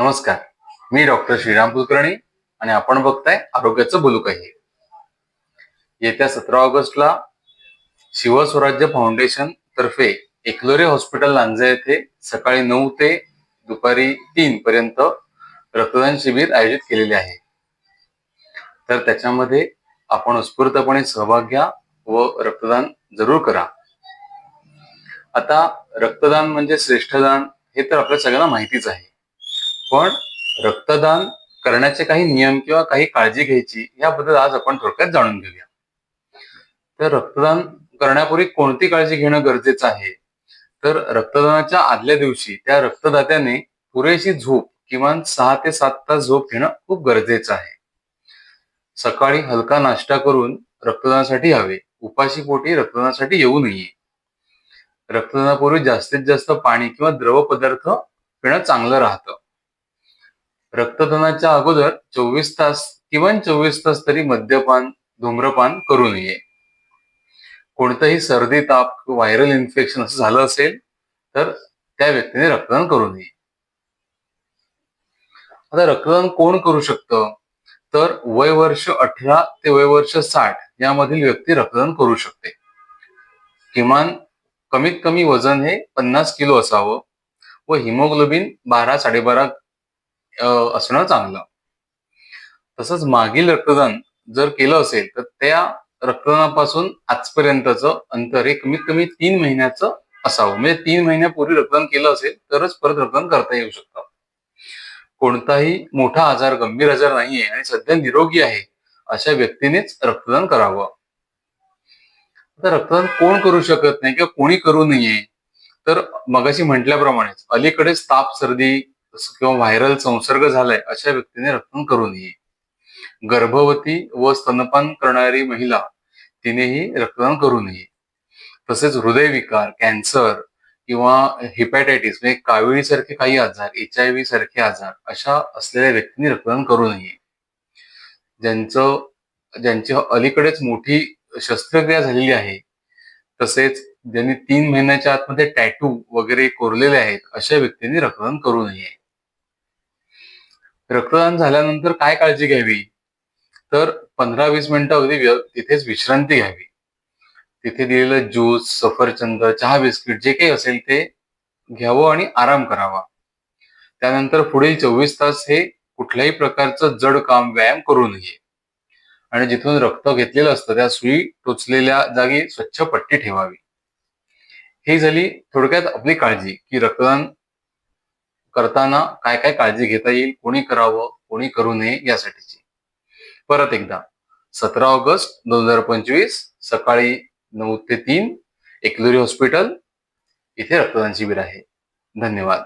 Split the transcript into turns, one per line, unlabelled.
नमस्कार. मी डॉक्टर श्रीराम कुलकर्णी आणि आपण बघताय आरोग्याचं बोलू काही येत्या सतरा ऑगस्टला शिवस्वराज्य फाउंडेशन तर्फे एकलोरे हॉस्पिटल लांजा येथे सकाळी नऊ ते दुपारी तीन पर्यंत रक्तदान शिबिर आयोजित केलेले आहे. तर त्याच्यामध्ये आपण उत्स्फूर्तपणे सहभाग घ्या व रक्तदान जरूर करा. आता रक्तदान म्हणजे श्रेष्ठदान हे तर आपल्या सगळ्यांना माहितीच आहे. पण रक्तदान करण्याचे काही नियम किंवा काही काळजी घ्यायची याबद्दल आज आपण थोडक्यात जाणून घेऊया. तर रक्तदान करण्यापूर्वी कोणती काळजी घेणं गरजेचं आहे? तर रक्तदानाच्या आदल्या दिवशी त्या रक्तदात्याने पुरेशी झोप किमान सहा ते सात तास झोप घेणं खूप गरजेचं आहे. सकाळी हलका नाश्ता करून रक्तदानासाठी हवे उपाशी पोटी रक्तदानासाठी येऊ नये. रक्तदानापूर्वी जास्तीत जास्त पाणी किंवा द्रव पदार्थ पिणं चांगलं राहतं. रक्तदानाच्या अगोदर चोवीस तास किमान चोवीस तास तरी मद्यपान धूम्रपान करू नये. कोणतंही सर्दी ताप व्हायरल इन्फेक्शन असं झालं असेल तर त्या व्यक्तीने रक्तदान करू नये. आता रक्तदान कोण करू शकतं? तर वय वर्ष अठरा ते वय वर्ष साठ यामधील व्यक्ती रक्तदान करू शकते. किमान कमीत कमी वजन हे पन्नास किलो असावं व हिमोग्लोबिन बारा साडेबारा असणं चांगलं. तसंच मागील रक्तदान जर केलं असेल तर त्या रक्तदानापासून आजपर्यंतच अंतर हे कमीत कमी तीन महिन्याचं असावं. म्हणजे तीन महिन्यापूर्वी रक्तदान केलं असेल तरच परत रक्तदान करता येऊ शकतं. कोणताही मोठा आजार गंभीर आजार नाहीये आणि सध्या निरोगी आहे अशा व्यक्तीनेच रक्तदान करावं. आता रक्तदान कोण करू शकत नाही किंवा कोणी करू नये तर मगाशी म्हटल्याप्रमाणेच अलीकडेच ताप सर्दी किंवा व्हायरल संसर्ग झालाय अशा व्यक्तीने रक्तदान करू नये गर्भवती व स्तनपान करणारी महिला तिनेही रक्तदान करू नये तसेच हृदयविकार कॅन्सर किंवा हिपॅटायटिस म्हणजे काविळीसारखे काही आजार एच आय व्ही सारखे आजार अशा असलेल्या व्यक्तींनी रक्तदान करू नये ज्यांचं ज्यांची अलीकडेच मोठी शस्त्रक्रिया झालेली आहे तसेच ज्यांनी तीन महिन्याच्या आतमध्ये टॅटू वगैरे कोरलेले आहेत अशा व्यक्तींनी रक्तदान करू नये रक्तदान झाल्यानंतर काय काळजी घ्यावी? तर पंधरा वीस मिनिटं अगदी तिथेच विश्रांती घ्यावी. तिथे दिलेलं ज्यूस सफरचंद चहा बिस्किट जे काही असेल ते घ्यावं आणि आराम करावा. त्यानंतर पुढील चोवीस तास हे कुठल्याही प्रकारचं जड काम व्यायाम करू नये. आणि जिथून रक्त घेतलेलं असतं त्या सुई टोचलेल्या जागी स्वच्छ पट्टी ठेवावी. ही झाली थोडक्यात आपली काळजी की रक्तदान करताना काय काय काळजी घेता येईल कोणी करावं कोणी करू नये यासाठीची. परत एकदा सतरा ऑगस्ट दोन हजार पंचवीस सकाळी नऊ ते तीन एकलुरी हॉस्पिटल इथे रक्तदान शिबिर आहे. धन्यवाद.